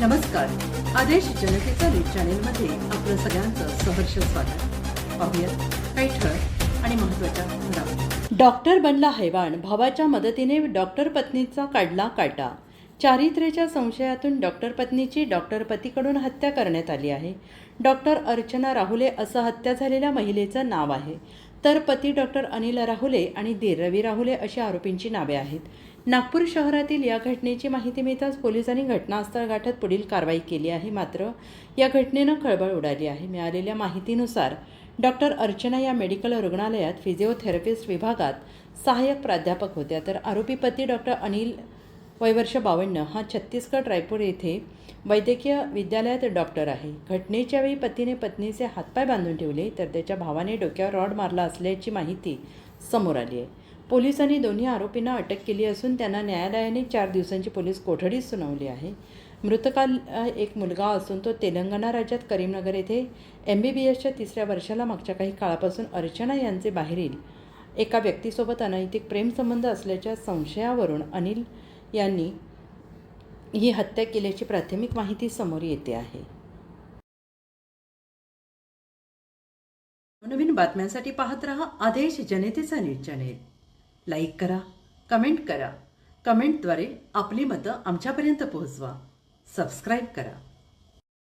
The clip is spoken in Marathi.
नमस्कार. आदेश जनतेचा न्यूज चॅनेलमध्ये आपलं सगळ्यांचं सहर्ष स्वागत. पाहूयात काही ठळक आणि महत्त्वाच्या डॉक्टर बनला हैवाण भावाच्या मदतीने डॉक्टर पत्नीचा काढला काटा. चारित्र्याच्या संशयातून डॉक्टर पत्नीची डॉक्टर पतीकडून हत्या करण्यात आली आहे. डॉक्टर अर्चना राहुले असं हत्या झालेल्या महिलेचं नाव आहे. तर पती डॉक्टर अनिल राहुले आणि दीर रवी राहुले अशी आरोपींची नावे आहेत. नागपूर शहरातील या घटनेची माहिती मिळताच पोलिसांनी घटनास्थळ गाठत पुढील कारवाई केली आहे. मात्र या घटनेनं खळबळ उडाली आहे. मिळालेल्या माहितीनुसार डॉक्टर अर्चना या मेडिकल रुग्णालयात फिजिओथेरपिस्ट विभागात सहाय्यक प्राध्यापक होत्या. तर आरोपी पती डॉक्टर अनिल वयवर्ष बावन्न हा छत्तीसगड रायपूर येथे वैद्यकीय विद्यालयात डॉक्टर आहे. घटनेच्या वेळी पतीने पत्नीचे हातपाय बांधून ठेवले तर त्याच्या भावाने डोक्यावर रॉड मारला असल्याची माहिती समोर आली आहे. पोलिसांनी दोन्ही आरोपींना अटक केली असून त्यांना न्यायालयाने चार दिवसांची पोलीस कोठडी सुनावली आहे. मृतकाल एक मुलगा असून तो तेलंगणा राज्यात करीमनगर येथे एम बी बी एसच्या तिसऱ्या वर्षाला मागच्या काही काळापासून अर्चना यांचे बाहेरील एका व्यक्तीसोबत अनैतिक प्रेमसंबंध असल्याच्या संशयावरून अनिल यांनी ही हत्या केल्याची प्राथमिक माहिती समोर येते आहे. नवीन बातम्यांसाठी पाहत रहा आदेश जनतेचा नीट चॅनेल. लाईक करा कमेंट करा. कमेंटद्वारे आपली मतं आमच्यापर्यंत पोहोचवा. सबस्क्राईब करा.